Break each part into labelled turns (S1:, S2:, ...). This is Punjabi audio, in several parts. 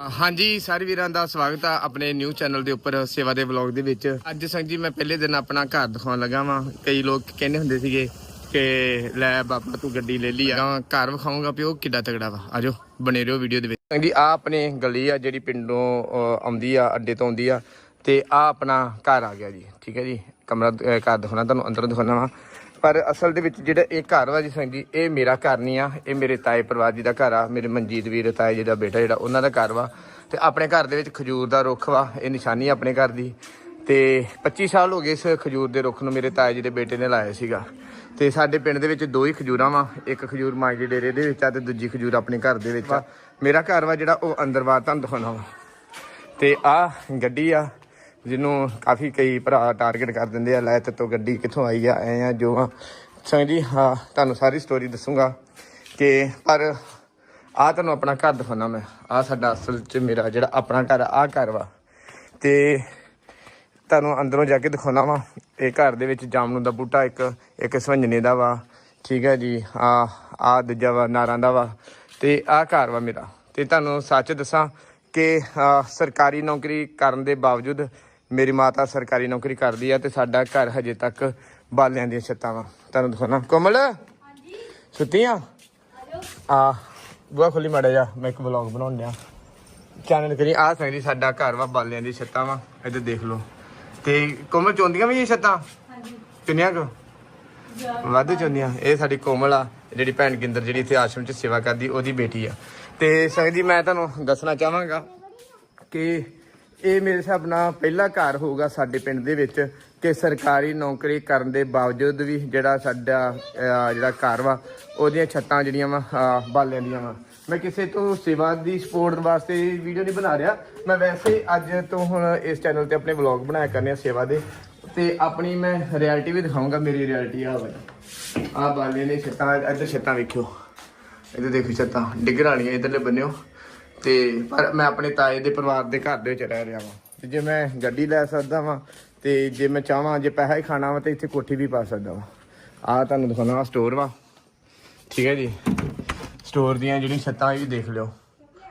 S1: ਹਾਂਜੀ, ਸਾਰੇ ਵੀਰਾਂ ਦਾ ਸਵਾਗਤ ਆ ਆਪਣੇ ਨਿਊ ਚੈਨਲ ਦੇ ਉੱਪਰ ਸੇਵਾ ਦੇ ਵਲੌਗ ਦੇ ਵਿੱਚ। ਅੱਜ ਸੰਗ ਜੀ, ਮੈਂ ਪਹਿਲੇ ਦਿਨ ਆਪਣਾ ਘਰ ਦਿਖਾਉਣ ਲੱਗਾ ਵਾਂ। ਕਈ ਲੋਕ ਕਹਿੰਦੇ ਹੁੰਦੇ ਸੀਗੇ ਕਿ, ਲੈ ਬਾਬਾ, ਤੂੰ ਗੱਡੀ ਲੈ ਲਈ ਆ। ਘਰ ਵਿਖਾਉਂਗਾ ਵੀ ਉਹ ਕਿੱਡਾ ਤਗੜਾ ਵਾ। ਆਜੋ ਬਣੇ ਰਹੋ ਵੀਡੀਓ ਦੇ ਵਿੱਚ। ਸੰਗ ਜੀ ਆ ਆਪਣੇ ਗਲੀ ਆ, ਜਿਹੜੀ ਪਿੰਡੋਂ ਆਉਂਦੀ ਆ, ਅੱਡੇ ਤੋਂ ਆਉਂਦੀ ਆ। ਤੇ ਆ ਆਪਣਾ ਘਰ ਆ ਗਿਆ ਜੀ, ਠੀਕ ਹੈ ਜੀ। ਕਮਰਾ ਘਰ ਦਿਖਾਉਣਾ, ਤੁਹਾਨੂੰ ਅੰਦਰੋਂ ਦਿਖਾਉਣਾ ਵਾ। ਪਰ ਅਸਲ ਦੇ ਵਿੱਚ ਜਿਹੜਾ ਇਹ ਘਰ ਵਾ ਜੀ ਸਿੰਘ ਜੀ ਇਹ ਮੇਰਾ ਘਰ ਨਹੀਂ ਆ, ਇਹ ਮੇਰੇ ਤਾਏ ਪਰਿਵਾਰ ਜੀ ਦਾ ਘਰ ਆ, ਮੇਰੇ ਮਨਜੀਤ ਵੀਰ ਤਾਏ ਜੀ ਦਾ ਬੇਟਾ ਜਿਹੜਾ, ਉਹਨਾਂ ਦਾ ਘਰ ਵਾ। ਤੇ ਆਪਣੇ ਘਰ ਦੇ ਵਿੱਚ ਖਜੂਰ ਦਾ ਰੁੱਖ ਵਾ, ਇਹ ਨਿਸ਼ਾਨੀ ਆ ਆਪਣੇ ਘਰ ਦੀ। ਤੇ 25 ਸਾਲ ਹੋ ਗਏ ਇਸ ਖਜੂਰ ਦੇ ਰੁੱਖ ਨੂੰ ਮੇਰੇ ਤਾਏ ਜੀ ਦੇ ਬੇਟੇ ਨੇ ਲਾਇਆ ਸੀਗਾ। ਤੇ ਸਾਡੇ ਪਿੰਡ ਦੇ ਵਿੱਚ ਦੋ ਹੀ ਖਜੂਰਾਂ ਵਾ, ਇੱਕ ਖਜੂਰ ਮਾਂ ਡੇਰੇ ਦੇ ਵਿੱਚ ਆ ਤੇ ਦੂਜੀ ਖਜੂਰ ਆਪਣੇ ਘਰ ਦੇ ਵਿੱਚ ਆ। ਮੇਰਾ ਘਰ ਵਾ ਜਿਹੜਾ ਉਹ ਅੰਦਰ ਬਾਹਰ ਤੁਹਾਨੂੰ ਦਿਖਾਉਣਾ ਵਾ। ਤੇ ਆ ਗੱਡੀ ਆ ਜਿਹਨੂੰ ਕਾਫੀ ਕਈ ਭਰਾ ਟਾਰਗੇਟ ਕਰ ਦਿੰਦੇ ਆ, ਲੈ ਤੇ ਤੋਂ ਗੱਡੀ ਕਿੱਥੋਂ ਆਈ ਆ, ਐ ਆ, ਜੋ ਆ। ਸੰਗ ਜੀ, ਹਾਂ, ਤੁਹਾਨੂੰ ਸਾਰੀ ਸਟੋਰੀ ਦੱਸੂਗਾ ਕਿ ਪਰ ਆ ਤੁਹਾਨੂੰ ਆਪਣਾ ਘਰ ਦਿਖਾਉਣਾ ਮੈਂ। ਆ ਸਾਡਾ ਅਸਲ ਚ ਮੇਰਾ ਜਿਹੜਾ ਆਪਣਾ ਘਰ ਆ ਘਰ ਵਾ। ਤੇ ਤੁਹਾਨੂੰ ਅੰਦਰੋਂ ਜਾ ਕੇ ਦਿਖਾਉਣਾ ਵਾ। ਇਹ ਘਰ ਦੇ ਵਿੱਚ ਜਾਮਨੂ ਦਾ ਬੂਟਾ ਇੱਕ ਇੱਕ ਸਵੰਜਨੇ ਦਾ ਵਾ। ਠੀਕ ਹੈ ਜੀ ਆ ਆ ਦੂਜਾ ਵਾ, ਨਾਰਾਂ ਦਾ ਵਾ। ਤੇ ਆ ਘਰ ਵਾ ਮੇਰਾ। ਤੇ ਤੁਹਾਨੂੰ ਸੱਚ ਦੱਸਾਂ ਕਿ ਸਰਕਾਰੀ ਨੌਕਰੀ ਕਰਨ ਦੇ ਬਾਵਜੂਦ ਮੇਰੀ ਮਾਤਾ ਸਰਕਾਰੀ ਨੌਕਰੀ ਕਰਦੀ ਆ ਤੇ ਸਾਡਾ ਘਰ ਹਜੇ ਤੱਕ ਬਾਲਿਆਂ ਦੀਆਂ ਛੱਤਾਂ ਵਾ। ਤੁਹਾਨੂੰ ਦਿਖਾਉਣਾ। ਕੋਮਲ? ਸੁੱਤੀ ਆ ਆ ਬੁਆ ਖੋਲੀ ਮਾੜਾ ਜਾ ਮੈਂ ਇੱਕ ਵਲੌਗ ਬਣਾਉਣ ਡਿਆ। ਚੈਨਲ ਕਰੀ। ਆ ਸਕਦੀ ਸਾਡਾ ਘਰ ਵਾ ਬਾਲਿਆਂ ਦੀ ਛੱਤਾਂ ਵਾ। ਇੱਧਰ ਦੇਖ ਲਓ। ਤੇ ਕੋਮਲ ਚੋਂਦੀਆਂ ਵੀ ਇਹ ਛੱਤਾਂ? ਕਿੰਨੀਆਂ ਕੁ? ਵਾਧੂ ਚੋਂਦੀਆਂ ਇਹ ਸਾਡੀ ਕੋਮਲ ਆ ਜਿਹੜੀ ਭੈਣ ਗਿੰਦਰ ਜਿਹੜੀ ਇੱਥੇ ਆਸ਼ਰਮ 'ਚ ਸੇਵਾ ਕਰਦੀ ਉਹਦੀ ਬੇਟੀ ਆ। ਤੇ ਸੰਗਤ ਜੀ ਮੈਂ ਤੁਹਾਨੂੰ ਦੱਸਣਾ ਚਾਹਾਂਗਾ ਕਿ ਇਹ ਮੇਰੇ ਹਿਸਾਬ ਨਾਲ ਪਹਿਲਾ ਘਰ ਹੋਊਗਾ ਸਾਡੇ ਪਿੰਡ ਦੇ ਵਿੱਚ ਕਿ ਸਰਕਾਰੀ ਨੌਕਰੀ ਕਰਨ ਦੇ ਬਾਵਜੂਦ ਵੀ ਜਿਹੜਾ ਸਾਡਾ ਜਿਹੜਾ ਘਰ ਵਾ, ਉਹਦੀਆਂ ਛੱਤਾਂ ਜਿਹੜੀਆਂ ਵਾ ਬਾਲਿਆਂ ਦੀਆਂ ਵਾ। ਮੈਂ ਕਿਸੇ ਤੋਂ ਸੇਵਾ ਦੀ ਸਪੋਰਟ ਵਾਸਤੇ ਵੀਡੀਓ ਨਹੀਂ ਬਣਾ ਰਿਹਾ। ਮੈਂ ਵੈਸੇ ਅੱਜ ਤੋਂ ਹੁਣ ਇਸ ਚੈਨਲ ਤੇ ਆਪਣੇ ਵਲੌਗ ਬਣਾਇਆ ਕਰਨੇ ਆ ਸੇਵਾ ਦੇ। ਤੇ ਆਪਣੀ ਮੈਂ ਰਿਐਲਿਟੀ ਵੀ ਦਿਖਾਊਂਗਾ, ਮੇਰੀ ਰਿਐਲਿਟੀ ਆ ਵਾ ਆ ਬਾਲਿਆਂ ਦੀਆਂ ਛੱਤਾਂ, ਇੱਧਰ ਛੱਤਾਂ ਵੇਖਿਓ। ਇੱਧਰ ਦੇਖੋ ਛੱਤਾਂ, ਡਿੱਗਣ ਵਾਲੀਆਂ, ਇੱਧਰਲੇ ਬੰਨਿਓ। ਤੇ ਪਰ ਮੈਂ ਆਪਣੇ ਤਾਏ ਦੇ ਪਰਿਵਾਰ ਦੇ ਘਰ ਦੇ ਵਿੱਚ ਰਹਿ ਰਿਹਾ ਵਾਂ। ਤੇ ਜੇ ਮੈਂ ਗੱਡੀ ਲੈ ਸਕਦਾ ਵਾਂ, ਤੇ ਜੇ ਮੈਂ ਚਾਹਾਂ, ਜੇ ਪੈਸਾ ਹੀ ਖਾਣਾ ਵਾ, ਤੇ ਇੱਥੇ ਕੋਠੀ ਵੀ ਪਾ ਸਕਦਾ ਵਾਂ। ਆ ਤੁਹਾਨੂੰ ਦਿਖਾਉਣਾ ਵਾ ਸਟੋਰ ਵਾ। ਠੀਕ ਹੈ ਜੀ? ਸਟੋਰ ਦੀਆਂ ਜਿਹੜੀਆਂ ਛੱਤਾਂ, ਇਹ ਵੀ ਦੇਖ ਲਿਓ।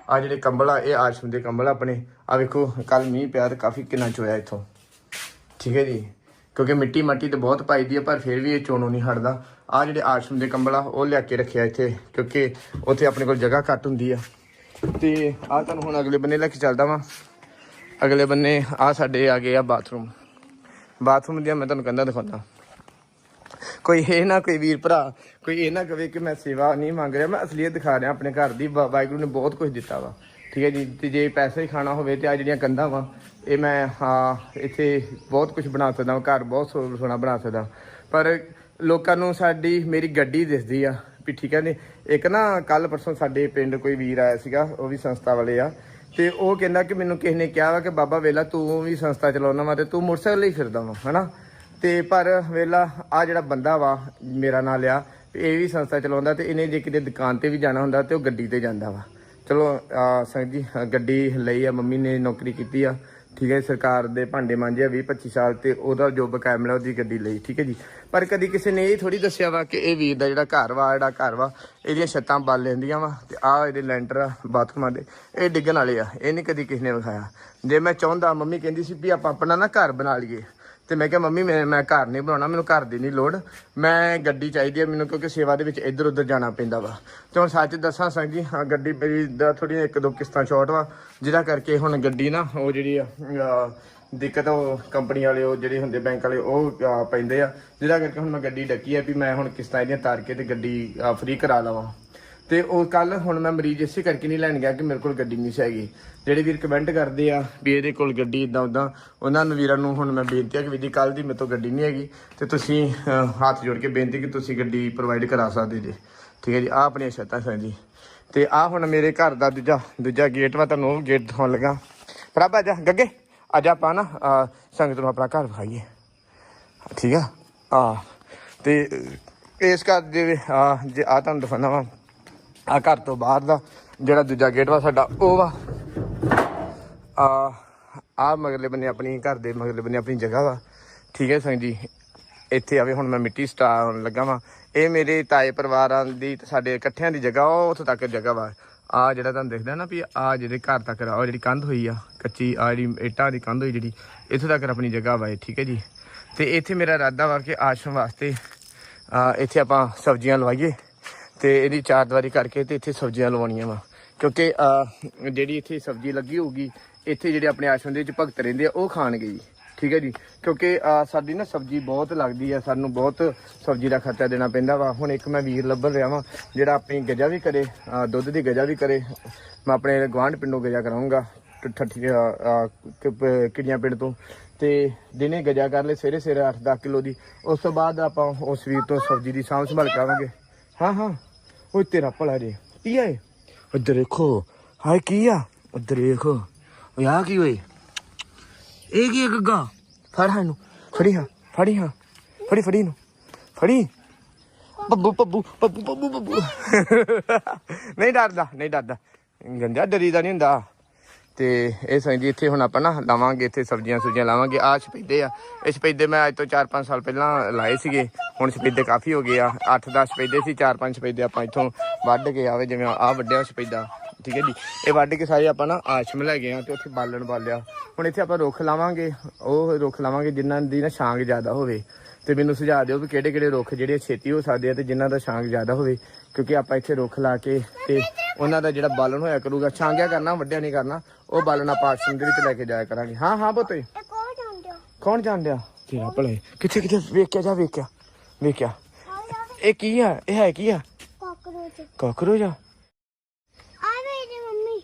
S1: ਆ ਜਿਹੜੇ ਕੰਬਲ ਆ, ਇਹ ਆਸ਼ਰਮ ਦੇ ਕੰਬਲ ਆ ਆਪਣੇ। ਆ ਵੇਖੋ ਕੱਲ ਮੀਂਹ ਪਿਆ ਤੇ ਕਾਫੀ ਕਿੰਨਾ ਚੋਇਆ ਇੱਥੋਂ। ਠੀਕ ਹੈ ਜੀ? ਕਿਉਂਕਿ ਮਿੱਟੀ ਮੱਟੀ ਤੇ ਬਹੁਤ ਪਾਈ ਦੀ ਆ, ਪਰ ਫਿਰ ਵੀ ਇਹ ਚੋਣੋਂ ਨਹੀਂ ਹਟਦਾ। ਆ ਜਿਹੜੇ ਆਸ਼ਰਮ ਦੇ ਕੰਬਲ ਆ, ਉਹ ਲਿਆ ਕੇ ਰੱਖਿਆ ਇੱਥੇ, ਕਿਉਂਕਿ ਉੱਥੇ ਆਪਣੇ ਕੋਲ ਜਗ੍ਹਾ ਘੱਟ ਹੁੰਦੀ ਆ। ਤੇ ਆ ਤੁਹਾਨੂੰ ਹੁਣ ਅਗਲੇ ਬੰਨੇ ਲੈ ਕੇ ਚੱਲਦਾ ਵਾਂ। ਅਗਲੇ ਬੰਨੇ ਆ ਸਾਡੇ ਆ ਗਏ ਆ ਬਾਥਰੂਮ। ਬਾਥਰੂਮ ਦੀਆਂ ਮੈਂ ਤੁਹਾਨੂੰ ਕੰਧਾਂ ਦਿਖਾਉਂਦਾ। ਕੋਈ ਇਹ ਨਾ ਕੋਈ ਵੀਰ ਭਰਾ, ਕੋਈ ਇਹ ਨਾ ਕਵੇ ਕਿ ਮੈਂ ਸੇਵਾ ਨਹੀਂ ਮੰਗ ਰਿਹਾ, ਮੈਂ ਅਸਲੀਅਤ ਦਿਖਾ ਰਿਹਾ ਆਪਣੇ ਘਰ ਦੀ। ਵਾ- ਵਾਹਿਗੁਰੂ ਨੇ ਬਹੁਤ ਕੁਝ ਦਿੱਤਾ ਵਾ। ਠੀਕ ਹੈ ਜੀ, ਤੇ ਜੇ ਪੈਸੇ ਹੀ ਖਾਣਾ ਹੋਵੇ ਤੇ ਆ ਜਿਹੜੀਆਂ ਕੰਧਾਂ ਵਾ, ਇਹ ਮੈਂ ਹਾਂ ਇੱਥੇ ਬਹੁਤ ਕੁਝ ਬਣਾ ਸਕਦਾ ਹਾਂ ਘਰ ਬਹੁਤ ਸੋ- ਸੋਹਣਾ ਬਣਾ ਸਕਦਾ। ਪਰ ਲੋਕਾਂ ਨੂੰ ਸਾਡੀ, ਮੇਰੀ ਗੱਡੀ ਦਿਸਦੀ ਆ। ਵੀ ਠੀਕ ਹੈ ਨੇ। ਇੱਕ ਨਾ ਕੱਲ ਪਰਸੋਂ ਸਾਡੇ ਪਿੰਡ ਕੋਈ ਵੀਰ ਆਇਆ ਸੀਗਾ, ਉਹ ਵੀ ਸੰਸਥਾ ਵਾਲੇ ਆ। ਤੇ ਉਹ ਕਹਿੰਦਾ ਕਿ ਮੈਨੂੰ ਕਿਸੇ ਨੇ ਕਿਹਾ ਵਾ ਕਿ ਬਾਬਾ ਵੇਲਾ ਤੂੰ ਵੀ ਸੰਸਥਾ ਚਲਾਉਣਾ ਵਾ ਤੇ ਤੂੰ ਮੋਟਰਸਾਈਕਲ ਹੀ ਫਿਰਦਾ ਵਾ, ਹਨਾ? ਤੇ ਪਰ ਵੇਲਾ ਆ ਜਿਹੜਾ ਬੰਦਾ ਵਾ ਮੇਰਾ ਨਾਲ ਆ, ਇਹ ਵੀ ਸੰਸਥਾ ਚਲਾਉਂਦਾ ਤੇ ਇਹਨੇ ਜੇ ਕਿਤੇ ਦੁਕਾਨ ਤੇ ਵੀ ਜਾਣਾ ਹੁੰਦਾ ਤੇ ਉਹ ਗੱਡੀ ਤੇ ਜਾਂਦਾ ਵਾ। ਚਲੋ, ਆ ਸੰਗ ਜੀ, ਗੱਡੀ ਲਈ ਆ, ਮੰਮੀ ਨੇ ਨੌਕਰੀ ਕੀਤੀ ਆ। ਠੀਕ ਹੈ ਸਰਕਾਰ ਦੇ ਭਾਂਡੇ ਮਾਂਜੇ 20 25 ਸਾਲ ਤੇ ਉਹਦਾ ਜੋ ਬਕਾਇਆ ਮਿਲਿਆ ਉਹਦੀ ਗੱਡੀ ਲਈ, ਠੀਕ ਹੈ ਜੀ। ਪਰ ਕਦੀ ਕਿਸੇ ਨੇ ਇਹ ਥੋੜੀ ਦੱਸਿਆ ਵਾ ਕਿ ਇਹ ਵੀਰ ਦਾ ਜਿਹੜਾ ਘਰ ਵਾ, ਜਿਹੜਾ ਘਰ ਵਾ, ਇਹਦੀਆਂ ਛੱਤਾਂ ਬਲ ਲੈਂਦੀਆਂ ਵਾ ਤੇ ਆ ਇਹਦੇ ਲੈਂਟਰ ਆ, ਬਾਥਰੂਮਾਂ ਦੇ ਇਹ ਡਿੱਗਣ ਵਾਲੇ ਆ, ਇਹ ਨਹੀਂ ਕਦੀ ਕਿਸੇ ਨੇ ਵਿਖਾਇਆ। ਜੇ ਮੈਂ ਚਾਹੁੰਦਾ, ਮੰਮੀ ਕਹਿੰਦੀ ਸੀ ਵੀ ਆਪਾਂ ਆਪਣਾ ਨਾ ਘਰ ਬਣਾ ਲਈਏ। ਤੇ ਮੈਂ ਕਿਹਾ, ਮੰਮੀ, ਮੈਂ ਮੈਂ ਘਰ ਨਹੀਂ ਬਣਾਉਣਾ, ਮੈਨੂੰ ਘਰ ਦੀ ਨਹੀਂ ਲੋੜ। ਮੈਂ ਗੱਡੀ ਚਾਹੀਦੀ ਹੈ ਮੈਨੂੰ ਕਿਉਂਕਿ ਸੇਵਾ ਦੇ ਵਿੱਚ ਇੱਧਰ ਉੱਧਰ ਜਾਣਾ ਪੈਂਦਾ ਵਾ। ਤੇ ਹੁਣ ਸੱਚ ਦੱਸਾਂ ਸੰਗ ਜੀ ਹਾਂ, ਗੱਡੀ ਮੇਰੀ ਦਾ ਥੋੜੀਆਂ ਇੱਕ ਦੋ ਕਿਸ਼ਤਾਂ ਸ਼ਾਰਟ ਵਾ, ਜਿਹਦਾ ਕਰਕੇ ਹੁਣ ਗੱਡੀ ਨਾ, ਉਹ ਜਿਹੜੀ ਆ ਦਿੱਕਤ ਉਹ ਕੰਪਨੀ ਵਾਲੇ, ਉਹ ਜਿਹੜੇ ਹੁੰਦੇ ਬੈਂਕ ਵਾਲੇ, ਉਹ ਪੈਂਦੇ ਆ। ਜਿਹਦਾ ਕਰਕੇ ਹੁਣ ਮੈਂ ਗੱਡੀ ਡੱਕੀ ਆ ਵੀ ਮੈਂ ਹੁਣ ਕਿਸ਼ਤਾਂ ਇਹਦੀਆਂ ਤਾਰ ਕੇ ਤੇ ਗੱਡੀ ਫ੍ਰੀ ਕਰਾ ਲਵਾਂ। ਤੇ ਉਹ ਕੱਲ ਹੁਣ ਮੈਂ ਮਰੀਜ਼ ਇਸੇ ਕਰਕੇ ਨਹੀਂ ਲੈਣ ਗਿਆ ਕਿ ਮੇਰੇ ਕੋਲ ਗੱਡੀ ਨਹੀਂ ਸੀ ਹੈਗੀ। ਜਿਹੜੇ ਵੀਰ ਕਮੈਂਟ ਕਰਦੇ ਆ ਵੀ ਇਹਦੇ ਕੋਲ ਗੱਡੀ ਇਦਾਂ ਉਦਾਂ ਉਹਨਾਂ ਨੂੰ ਵੀਰਾਂ ਨੂੰ ਹੁਣ ਮੈਂ ਬੇਨਤੀ ਆ ਕਿ ਵੀ ਜੀ ਕੱਲ ਦੀ ਮੇਰੇ ਤੋਂ ਗੱਡੀ ਨਹੀਂ ਹੈਗੀ ਤੇ ਤੁਸੀਂ ਹੱਥ ਜੋੜ ਕੇ ਬੇਨਤੀ ਕਿ ਤੁਸੀਂ ਗੱਡੀ ਪ੍ਰੋਵਾਈਡ ਕਰਾ ਸਕਦੇ ਜੀ। ਠੀਕ ਹੈ ਜੀ ਆ ਆਪਣੀਆਂ ਛੱਤਾਂ ਸਾਂ ਜੀ। ਤੇ ਆ ਹੁਣ ਮੇਰੇ ਘਰ ਦਾ ਦੂਜਾ ਦੂਜਾ ਗੇਟ ਵਾ, ਤੁਹਾਨੂੰ ਉਹ ਗੇਟ ਦਿਖਾਉਣ ਲੱਗਾ। ਪ੍ਰਭ, ਆ ਜਾ, ਗੱਗੇ ਅੱਜ ਆਪਾਂ ਨਾ ਸੰਗਤ ਨੂੰ ਆਪਣਾ ਘਰ ਵਿਖਾਈਏ। ਠੀਕ ਆ? ਆ ਤੇ ਇਸ ਘਰ ਦੇ ਆ ਜੇ ਆ ਤੁਹਾਨੂੰ ਦਿਖਾਉਣਾ ਵਾ ਆ ਘਰ ਤੋਂ ਬਾਹਰ ਦਾ, ਜਿਹੜਾ ਦੂਜਾ ਗੇਟ ਵਾ ਸਾਡਾ, ਉਹ ਵਾ। ਆ ਆ ਮਗਰਲੇ ਬੰਨੇ ਆਪਣੀ ਘਰ ਦੇ ਮਗਰਲੇ ਬੰਨੇ ਆਪਣੀ ਜਗ੍ਹਾ ਵਾ। ਠੀਕ ਹੈ ਸੰਗ ਜੀ, ਇੱਥੇ ਆਵੇ, ਹੁਣ ਮੈਂ ਮਿੱਟੀ ਸਟਾਉਣ ਲੱਗਾ ਵਾਂ। ਇਹ ਮੇਰੇ ਤਾਏ ਪਰਿਵਾਰਾਂ ਦੀ, ਸਾਡੇ ਇਕੱਠਿਆਂ ਦੀ ਜਗ੍ਹਾ, ਉਹ ਉੱਥੋਂ ਤੱਕ ਜਗ੍ਹਾ ਵਾ। ਆ ਜਿਹੜਾ ਤੁਹਾਨੂੰ ਦਿਖਦਾ ਨਾ ਵੀ ਆ ਜਿਹੜੇ ਘਰ ਤੱਕ ਆ ਜਿਹੜੀ ਕੰਧ ਹੋਈ ਆ, ਕੱਚੀ, ਆ ਜਿਹੜੀ ਇੱਟਾਂ ਦੀ ਕੰਧ ਹੋਈ ਜਿਹੜੀ, ਇੱਥੋਂ ਤੱਕ ਆਪਣੀ ਜਗ੍ਹਾ ਵਾ ਇਹ, ਠੀਕ ਹੈ ਜੀ। ਤੇ ਇੱਥੇ ਮੇਰਾ ਇਰਾਦਾ ਵਾ ਕਿ ਆਸ਼ਰਮ ਵਾਸਤੇ ਇੱਥੇ ਆਪਾਂ ਸਬਜ਼ੀਆਂ ਲਵਾਈਏ। ਤੇ ਇਹਦੀ ਚਾਰਦਵਾਰੀ ਕਰਕੇ ਤੇ ਇੱਥੇ ਸਬਜ਼ੀਆਂ ਲਵਾਉਣੀਆਂ ਵਾ। ਕਿਉਂਕਿ ਜਿਹੜੀ ਇੱਥੇ ਸਬਜ਼ੀ ਲੱਗੀ ਹੋਊਗੀ, ਇੱਥੇ ਜਿਹੜੇ ਆਪਣੇ ਆਸ਼ਰਮ ਦੇ ਵਿੱਚ ਭਗਤ ਰਹਿੰਦੇ ਆ, ਉਹ ਖਾਣਗੇ ਜੀ। ਠੀਕ ਹੈ ਜੀ? ਕਿਉਂਕਿ ਸਾਡੀ ਨਾ ਸਬਜ਼ੀ ਬਹੁਤ ਲੱਗਦੀ ਆ, ਸਾਨੂੰ ਬਹੁਤ ਸਬਜ਼ੀ ਦਾ ਖਰਚਾ ਦੇਣਾ ਪੈਂਦਾ ਵਾ। ਹੁਣ ਇੱਕ ਮੈਂ ਵੀਰ ਲੱਭਣ ਰਿਹਾ ਵਾਂ, ਜਿਹੜਾ ਆਪਣੀ ਗਜਾ ਵੀ ਕਰੇ ਦੁੱਧ ਦੀ ਗਜਾ ਵੀ ਕਰੇ। ਮੈਂ ਆਪਣੇ ਗਵਾਂਢ ਪਿੰਡੋਂ ਗਜਾ ਕਰਾਉਂਗਾ ਠੱਠੀ ਕਿੜੀਆਂ ਪਿੰਡ ਤੋਂ। ਤੇ ਦਿਨੇ ਗਜਾ ਕਰ ਲੈ ਸਵੇਰੇ ਸਵੇਰੇ 8-10 ਕਿਲੋ ਦੀ। ਉਸ ਤੋਂ ਬਾਅਦ ਆਪਾਂ ਉਸ ਵੀਰ ਤੋਂ ਸਬਜ਼ੀ ਦੀ ਸਾਂਭ ਸੰਭਾਲ ਕਰਾਂਗੇ ਹਾਂ ਹਾਂ। ਓਏ ਤੇਰਾ ਭਲਾ ਜੇ ਕੀ ਆਏ ਉੱਧਰ ਦੇਖੋ ਹਾਏ ਕੀ ਆ ਉੱਧਰ ਦੇਖੋ ਓਏ ਆ ਕੀ ਓਏ ਇਹ ਕੀ ਹੈ ਗੱਗਾ ਫੜ ਹਾਂ ਨੂੰ ਫੜੀ ਹਾਂ ਫੜੀ ਹਾਂ ਫੜੀ ਫੜੀ ਨੂੰ ਫੜੀ ਬੱਬੂ ਬੱਬੂ ਬੱਬੂ ਬੱਬੂ ਬੱਬੂ ਨਹੀਂ ਡਰਦਾ ਨਹੀਂ ਡਰਦਾ ਗੰਜਾ ਡਰੀਦਾ ਨਹੀਂ ਹੁੰਦਾ ਤੇ ਇਹ ਸੰਜੀ ਇੱਥੇ ਹੁਣ ਆਪਾਂ ਨਾ ਲਾਵਾਂਗੇ, ਇੱਥੇ ਸਬਜ਼ੀਆਂ ਸੁਬਜ਼ੀਆਂ ਲਾਵਾਂਗੇ। ਆ ਸਪੇਦੇ ਆ। ਇਹ ਸਪੇਦੇ ਮੈਂ ਅੱਜ ਤੋਂ 4-5 ਸਾਲ ਪਹਿਲਾਂ ਲਾਏ ਸੀਗੇ। ਹੁਣ ਸਪੇਦੇ ਕਾਫੀ ਹੋ ਗਏ ਆ। 8-10 ਸਪੇਦੇ ਸੀ 4-5 ਸਪੇਦੇ ਆਪਾਂ ਇੱਥੋਂ ਵੱਢ ਕੇ ਆਵੇ, ਜਿਵੇਂ ਆ ਵੱਡਿਆ ਸਪੇਦਾ ਠੀਕ ਹੈ ਜੀ? ਇਹ ਵੱਢ ਕੇ ਸਾਰੇ ਆਪਾਂ ਨਾ ਆਸ਼ਮ ਲੈ ਗਏ ਆ ਤੇ ਉੱਥੇ ਬਾਲਣ ਬਾਲਿਆ ਹੁਣ ਇੱਥੇ ਆਪਾਂ ਰੁੱਖ ਲਾਵਾਂਗੇ। ਉਹ ਰੁੱਖ ਲਾਵਾਂਗੇ ਜਿਨ੍ਹਾਂ ਦੀ ਨਾ ਛਾਂਗ ਜ਼ਿਆਦਾ ਹੋਵੇ। ਤੇ ਮੈਨੂੰ ਸੁਝਾਅ ਦਿਓ ਵੀ ਕਿਹੜੇ ਕਿਹੜੇ ਰੁੱਖ ਜਿਹੜੇ ਛੇਤੀ ਹੋ ਸਕਦੇ ਆ ਤੇ ਜਿਨ੍ਹਾਂ ਦਾ ਛਾਂਗ ਜ਼ਿਆਦਾ ਹੋਵੇ। ਕਿਉਂਕਿ ਆਪਾਂ ਇੱਥੇ ਰੁੱਖ ਲਾ ਕੇ ਤੇ ਉਹਨਾਂ ਦਾ ਜਿਹੜਾ ਬਾਲਣ ਹੋਇਆ ਕਰੂਗਾ ਛਾਂਗਿਆ ਕਰਨਾ ਵੱਡਿਆ ਨਹੀਂ ਕਰਨਾ ਉਹ ਬਾਲਣ ਆਪਾਂ ਆਸ਼ਰਮ ਦੇ ਵਿੱਚ ਲੈ ਕੇ ਜਾਇਆ ਕਰਾਂਗੇ। ਹਾਂ ਹਾਂ ਬੋਤੇ
S2: ਕੌਣ
S1: ਜਾਣਦਿਆ ਤੇਰਾ ਭਲੇ ਕਿੱਥੇ ਕਿੱਥੇ? ਵੇਖਿਆ ਜਾ ਵੇਖਿਆ ਵੇਖਿਆ। ਇਹ ਕੀ ਆ? ਇਹ ਹੈ ਕੀ ਆ?
S2: ਕਾਕਰੋਚ।
S1: ਕਾਕਰੋਚ ਆ?
S2: ਮੇਰੀ ਮੰਮੀ।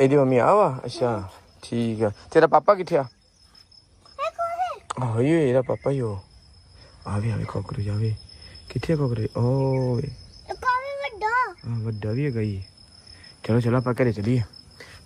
S1: ਇਹਦੀ ਮੰਮੀ ਆ ਵਾ? ਅੱਛਾ ਠੀਕ ਆ। ਤੇਰਾ ਪਾਪਾ ਕਿੱਥੇ ਆ?
S2: ਹੈ
S1: ਆਹੀ ਇਹਦਾ ਪਾਪਾ ਹੀ ਉਹ ਆਵੇ ਆਵੇ ਕਾਕਰੋਚ ਆਵੇ ਕਿੱਥੇ ਕਾਕਰੋਚ? ਓਏ।
S2: ਵੱਡਾ?
S1: ਵੱਡਾ ਵੀ ਹੈਗਾ ਜੀ ਚਲੋ ਚਲੋ, ਆਪਾਂ ਘਰੇ ਚੱਲੀਏ।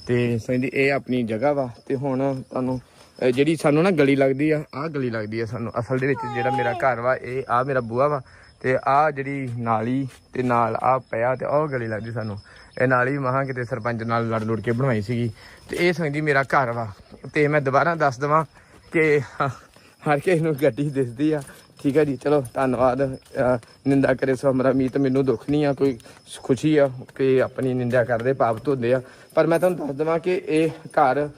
S1: ਤੇ ਸੰਦੀ ਇਹ ਆਪਣੀ ਜਗ੍ਹਾ ਵਾ, ਤੇ ਹੁਣ ਤੁਹਾਨੂੰ ਅਹ ਜਿਹੜੀ ਸਾਨੂੰ ਨਾ ਗਲੀ ਲੱਗਦੀ ਆ, ਆਹ ਗਲੀ ਲੱਗਦੀ ਆ ਸਾਨੂੰ, ਅਸਲ ਦੇ ਵਿੱਚ ਜਿਹੜਾ ਮੇਰਾ ਘਰ ਵਾ, ਇਹ ਆ ਮੇਰਾ ਬੂਆ ਵਾ, ਤੇ ਆਹ ਜਿਹੜੀ ਨਾਲੀ ਤੇ ਨਾਲ ਆ ਪਿਆ ਤੇ ਉਹ ਗਲੀ ਲੱਗਦੀ ਸਾਨੂੰ। ਇਹ ਨਾਲੀ ਮਹਾਂ ਕਿਤੇ ਸਰਪੰਚ ਨਾਲ ਲੜ ਲੁੜ ਕੇ ਬਣਵਾਈ ਸੀਗੀ। ਤੇ ਇਹ ਸੰਦੀ ਮੇਰਾ ਘਰ ਵਾ, ਤੇ ਮੈਂ ਦੁਬਾਰਾ ਦੱਸ ਦਵਾਂ ਕਿ ਹਰ ਕਿਸੇ ਨੂੰ ਗੱਡੀ ਦਿਸਦੀ ਆ ਠੀਕ ਹੈ ਜੀ, ਚਲੋ, ਧੰਨਵਾਦ। ਨਿੰਦਾ ਕਰੇ ਸੋ ਹਮਰਾ ਮੀਤ, ਮੈਨੂੰ ਦੁੱਖ ਨਹੀਂ ਆ, ਕੋਈ ਖੁਸ਼ੀ ਆ ਕਿ ਆਪਣੀ ਨਿੰਦਾ ਕਰਦੇ, ਪਾਪ ਧੋਂਦੇ ਆ। ਪਰ ਮੈਂ ਤੁਹਾਨੂੰ ਦੱਸ ਦਵਾਂ ਕਿ ਇਹ ਘਰ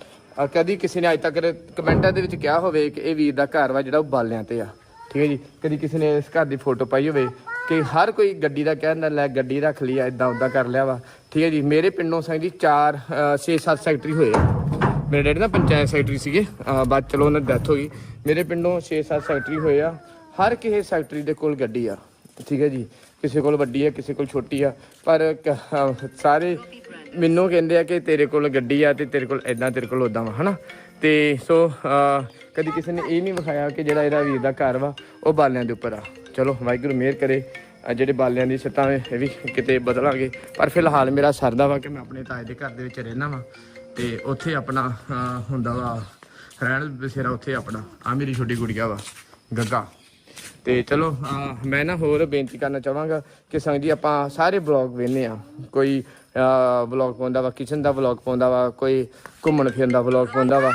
S1: ਕਦੀ ਕਿਸੇ ਨੇ ਅੱਜ ਤੱਕ ਕਮੈਂਟਾਂ ਦੇ ਵਿੱਚ ਕਿਹਾ ਹੋਵੇ ਕਿ ਇਹ ਵੀਰ ਦਾ ਘਰ ਵਾ ਜਿਹੜਾ ਉਹ ਬਾਲਿਆਂ ਤੇ ਆ। ਠੀਕ ਹੈ ਜੀ, ਕਦੀ ਕਿਸੇ ਨੇ ਇਸ ਘਰ ਦੀ ਫੋਟੋ ਪਾਈ ਹੋਵੇ ਕਿ ਹਰ ਕੋਈ ਗੱਡੀ ਦਾ ਕਹਿੰਦਾ ਲੈ, ਗੱਡੀ ਰੱਖ ਲਈ ਆ ਇਦਾਂ ਉਦਾਂ ਕਰ ਲਿਆ ਵਾ। ਠੀਕ ਹੈ ਜੀ, ਮੇਰੇ ਪਿੰਡੋਂ ਸੰਗ ਜੀ 4 6 7 ਸੈਕਟਰੀ ਹੋਏ ਆ। ਮੇਰੇ ਡੈਡੀ ਨਾ ਪੰਚਾਇਤ ਸੈਕਟਰੀ ਸੀਗੇ ਬਾਅਦ ਚਲੋ ਉਹਨਾਂ ਦੀ ਡੈਥ ਹੋ ਗਈ। ਮੇਰੇ ਪਿੰਡੋਂ 6-7 ਸੈਕਟਰੀ ਹੋਏ ਆ। ਹਰ ਕਿਸੇ ਸੈਕਟਰੀ ਦੇ ਕੋਲ ਗੱਡੀ ਆ ਠੀਕ ਹੈ ਜੀ। ਕਿਸੇ ਕੋਲ ਵੱਡੀ ਆ ਕਿਸੇ ਕੋਲ ਛੋਟੀ ਆ ਪਰ ਕ- ਸਾਰੇ ਮੈਨੂੰ ਕਹਿੰਦੇ ਆ ਕਿ ਤੇਰੇ ਕੋਲ ਗੱਡੀ ਆ ਤੇ ਤੇਰੇ ਕੋਲ ਐਦਾਂ ਤੇਰੇ ਕੋਲ ਉਦਾਂ ਵਾ ਹਨਾ। ਤੇ ਸੋ ਅਹ ਕਦੀ ਕਿਸੇ ਨੇ ਇਹ ਨਹੀਂ ਵਿਖਾਇਆ ਕਿ ਜਿਹੜਾ ਇਹਦਾ ਵੀਰ ਦਾ ਘਰ ਵਾ ਉਹ ਬਾਲਿਆਂ ਦੇ ਉੱਪਰ ਆ। ਚਲੋ ਵਾਹਿਗੁਰੂ ਮਿਹਰ ਕਰੇ ਆਹ ਜਿਹੜੇ ਬਾਲਿਆਂ ਦੀ ਛੱਤਾਂ ਵੇ ਇਹ ਵੀ ਕਿਤੇ ਬਦਲਾਂਗੇ। ਪਰ ਫਿਲਹਾਲ ਮੇਰਾ ਸਰਦਾ ਵਾ ਕਿ ਮੈਂ ਆਪਣੇ ਤਾਏ ਦੇ ਘਰ ਦੇ ਵਿੱਚ ਰਹਿਣਾ ਵਾ ਤੇ ਉੱਥੇ ਆਪਣਾ ਅਹ, ਹੁੰਦਾ ਵਾ ਰਹਿਣ ਬਸੇਰਾ ਉੱਥੇ ਆਪਣਾ। ਆ ਮੇਰੀ ਛੋਟੀ ਗੁੜੀਆ ਵਾ ਗੱਗਾ। ਤੇ ਚਲੋ ਅਹ, ਮੈਂ ਨਾ ਹੋਰ ਬੇਨਤੀ ਕਰਨਾ ਚਾਹਾਂਗਾ ਕਿ ਸੰਗ ਜੀ ਆਪਾਂ ਸਾਰੇ ਬਲੌਗ ਵੇਖਨੇ ਆ ਕੋਈ ਬਲੌਗ ਪਾਉਂਦਾ ਵਾ ਕਿਚਨ ਦਾ ਬਲੌਗ ਪਾਉਂਦਾ ਵਾ ਕੋਈ ਘੁੰਮਣ ਫਿਰਨ ਦਾ ਬਲੌਗ ਪਾਉਂਦਾ ਵਾ।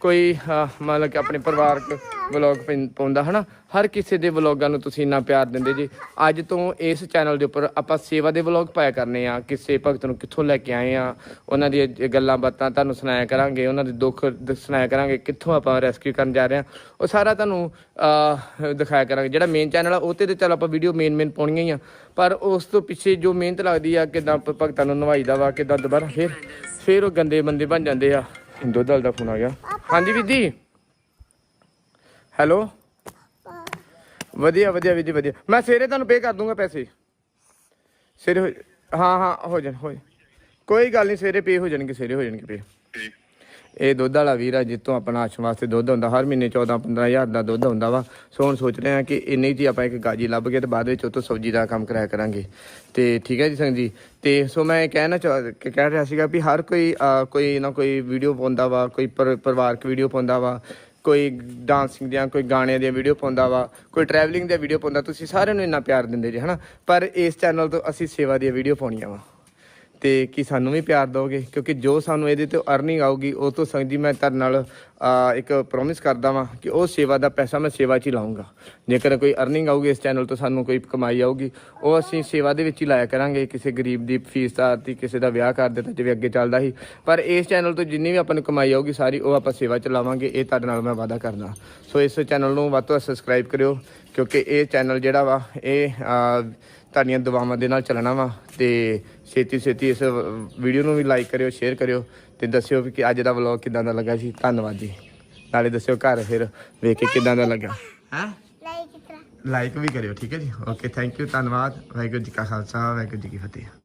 S1: ਕੋਈ ਮਤਲਬ ਕਿ ਆਪਣੇ ਪਰਿਵਾਰਕ ਵਲੌਗ ਪਾਉਂਦਾ, ਹਨਾ? ਹਰ ਕਿਸੇ ਦੇ ਵਲੌਗਾਂ ਨੂੰ ਤੁਸੀਂ ਇੰਨਾ ਪਿਆਰ ਦਿੰਦੇ ਜੀ। ਅੱਜ ਤੋਂ ਇਸ ਚੈਨਲ ਦੇ ਉੱਪਰ ਆਪਾਂ ਸੇਵਾ ਦੇ ਵਲੌਗ ਪਾਇਆ ਕਰਨੇ ਆ। ਕਿਸੇ ਭਗਤ ਨੂੰ ਕਿੱਥੋਂ ਲੈ ਕੇ ਆਏ ਆ, ਉਹਨਾਂ ਦੀਆਂ ਗੱਲਾਂ ਬਾਤਾਂ ਤੁਹਾਨੂੰ ਸੁਣਾਇਆ ਕਰਾਂਗੇ, ਉਹਨਾਂ ਦੇ ਦੁੱਖ ਸੁਣਾਇਆ ਕਰਾਂਗੇ, ਕਿੱਥੋਂ ਆਪਾਂ ਰੈਸਕਿਊ ਕਰਨ ਜਾ ਰਹੇ ਆ। ਉਹ ਸਾਰਾ ਤੁਹਾਨੂੰ ਦਿਖਾਇਆ ਕਰਾਂਗੇ। ਜਿਹੜਾ ਮੇਨ ਚੈਨਲ ਆ ਉਹ ਤੇ ਤੇ ਚੱਲ ਆਪਾਂ ਵੀਡੀਓ ਮੇਨ ਮੇਨ ਪਾਉਣੀਆਂ ਹੀ ਆ। ਪਰ ਉਸ ਤੋਂ ਪਿੱਛੇ ਜੋ ਮਿਹਨਤ ਲੱਗਦੀ ਆ, ਕਿਦਾਂ ਭਗਤਾਂ ਨੂੰ ਨਵਾਈਦਾ ਵਾ, ਕਿਦਾਂ ਦੁਬਾਰਾ ਫੇਰ ਫੇਰ ਉਹ ਗੰਦੇ ਬੰਦੇ ਬਣ ਜਾਂਦੇ ਆ। ਦੁੱਧ ਵਾਲ ਦਾ ਫੋਨ ਆ ਗਿਆ। ਹਾਂਜੀ ਵੀਦੀ ਹੈਲੋ। ਵਧੀਆ ਵਧੀਆ ਵੀਰ ਜੀ ਵਧੀਆ। ਮੈਂ ਸਵੇਰੇ ਤੁਹਾਨੂੰ ਪੇ ਕਰ ਦੂੰਗਾ ਪੈਸੇ। ਸਵੇਰੇ ਹੋ- ਹਾਂ ਹਾਂ, ਹੋ ਜਾਣ ਹੋ ਜਾਣ। ਕੋਈ ਗੱਲ ਨਹੀਂ, ਸਵੇਰੇ ਪੇ ਹੋ ਜਾਣਗੇ, ਸਵੇਰੇ ਹੋ ਜਾਣਗੇ ਪੇ ਇਹ ਦੁੱਧ ਵਾਲਾ ਵੀਰ ਆ ਜਿੱਤੋਂ ਆਪਣਾ ਆਸ਼ਰਮ ਵਾਸਤੇ ਦੁੱਧ ਹੁੰਦਾ, ਹਰ ਮਹੀਨੇ 14 15000 ਦਾ ਦੁੱਧ ਹੁੰਦਾ ਵਾ। ਸੋ ਹੁਣ ਸੋਚ ਰਹੇ ਆ ਕਿ ਇੰਨੇ ਜੀ ਆਪਾਂ ਇੱਕ ਗਾਜੀ ਲੱਭ ਕੇ ਤੇ ਬਾਅਦ ਵਿੱਚ ਉਹ ਸਬਜ਼ੀ ਦਾ ਕੰਮ ਕਰਾਇਆ ਕਰਾਂਗੇ। ਤੇ ਠੀਕ ਹੈ ਜੀ ਸੰਗ ਜੀ? ਤੇ ਸੋ ਮੈਂ ਇਹ ਕਹਿਣਾ ਚਾਹ ਕਹਿ ਰਿਹਾ ਸੀਗਾ ਵੀ ਹਰ ਕੋਈ ਕੋਈ ਨਾ ਕੋਈ ਵੀਡੀਓ ਪਾਉਂਦਾ ਵਾ, ਕੋਈ ਪਰ- ਪਰਿਵਾਰਕ ਵੀਡੀਓ ਪਾਉਂਦਾ ਵਾ, ਕੋਈ ਡਾਂਸਿੰਗ ਦੀਆਂ, ਕੋਈ ਗਾਣਿਆਂ ਦੀਆਂ ਵੀਡੀਓ ਪਾਉਂਦਾ ਵਾ, ਕੋਈ ਟਰੈਵਲਿੰਗ ਦੀਆਂ ਵੀਡੀਓ ਪਾਉਂਦਾ, ਤੁਸੀਂ ਸਾਰਿਆਂ ਨੂੰ ਇੰਨਾ ਪਿਆਰ ਦਿੰਦੇ ਜੀ, ਹਨਾ? ਪਰ ਇਸ ਚੈਨਲ ਤੋਂ ਅਸੀਂ ਸੇਵਾ ਦੀਆਂ ਵੀਡੀਓ ਪਾਉਣੀਆਂ ਵਾ। ਤੇ ਕਿ ਸਾਨੂੰ ਵੀ ਪਿਆਰ ਦਿਓਗੇ, ਕਿਉਂਕਿ ਜੋ ਸਾਨੂੰ ਇਹਦੇ ਤੋਂ ਅਰਨਿੰਗ ਆਊਗੀ, ਉਹ ਤੋਂ ਸੰਗ ਜੀ ਮੈਂ ਤੁਹਾਡੇ ਨਾਲ ਇੱਕ ਪ੍ਰੋਮਿਸ ਕਰਦਾ ਵਾਂ ਕਿ ਉਹ ਸੇਵਾ ਦਾ ਪੈਸਾ ਮੈਂ ਸੇਵਾ 'ਚ ਹੀ ਲਾਉਂਗਾ ਜੇਕਰ ਕੋਈ ਅਰਨਿੰਗ ਆਊਗੀ ਇਸ ਚੈਨਲ ਤੋਂ, ਸਾਨੂੰ ਕੋਈ ਕਮਾਈ ਆਊਗੀ, ਉਹ ਅਸੀਂ ਸੇਵਾ ਦੇ ਵਿੱਚ ਹੀ ਲਾਇਆ ਕਰਾਂਗੇ। ਕਿਸੇ ਗਰੀਬ ਦੀ ਫੀਸ ਦਾ ਤੇ ਕਿਸੇ ਦਾ ਵਿਆਹ ਕਰ ਦਿੱਤਾ, ਜਿਵੇਂ ਅੱਗੇ ਚੱਲਦਾ ਸੀ। ਪਰ ਇਸ ਚੈਨਲ ਤੋਂ ਜਿੰਨੀ ਵੀ ਆਪਾਂ ਨੂੰ ਕਮਾਈ ਆਊਗੀ ਸਾਰੀ, ਉਹ ਆਪਾਂ ਸੇਵਾ 'ਚ ਲਾਵਾਂਗੇ। ਇਹ ਤੁਹਾਡੇ ਨਾਲ ਮੈਂ ਵਾਅਦਾ ਕਰਦਾ। ਸੋ ਇਸ ਚੈਨਲ ਨੂੰ ਵੱਧ ਤੋਂ ਵੱਧ ਸਬਸਕ੍ਰਾਈਬ ਕਰਿਓ। ਕਿਉਂਕਿ ਇਹ ਚੈਨਲ ਜਿਹੜਾ ਵਾ ਇਹ ਤੁਹਾਡੀਆਂ ਦੁਆਵਾਂ ਦੇ ਨਾਲ ਚੱਲਣਾ ਵਾ ਤੇ ਛੇਤੀ ਛੇਤੀ ਇਸ ਵੀਡੀਓ ਨੂੰ ਵੀ ਲਾਈਕ ਕਰਿਓ ਸ਼ੇਅਰ ਕਰਿਓ ਤੇ ਦੱਸਿਓ ਵੀ ਕਿ ਅੱਜ ਦਾ ਵਲੌਗ ਕਿਦਾਂ ਦਾ ਲੱਗਾ ਜੀ। ਧੰਨਵਾਦ ਜੀ। ਨਾਲੇ ਦੱਸਿਓ ਘਰ ਫਿਰ ਵੇਖ ਕੇ ਕਿਦਾਂ ਦਾ ਲੱਗਾ। ਹੈ?
S2: ਲਾਈਕ ਕਰਾ
S1: ਲਾਈਕ ਵੀ ਕਰਿਓ ਠੀਕ ਹੈ ਜੀ? ਓਕੇ ਥੈਂਕ ਯੂ ਧੰਨਵਾਦ। ਵਾਹਿਗੁਰੂ ਜੀ ਕਾ ਖਾਲਸਾ ਵਾਹਿਗੁਰੂ ਜੀ ਕੀ ਫਤਿਹ।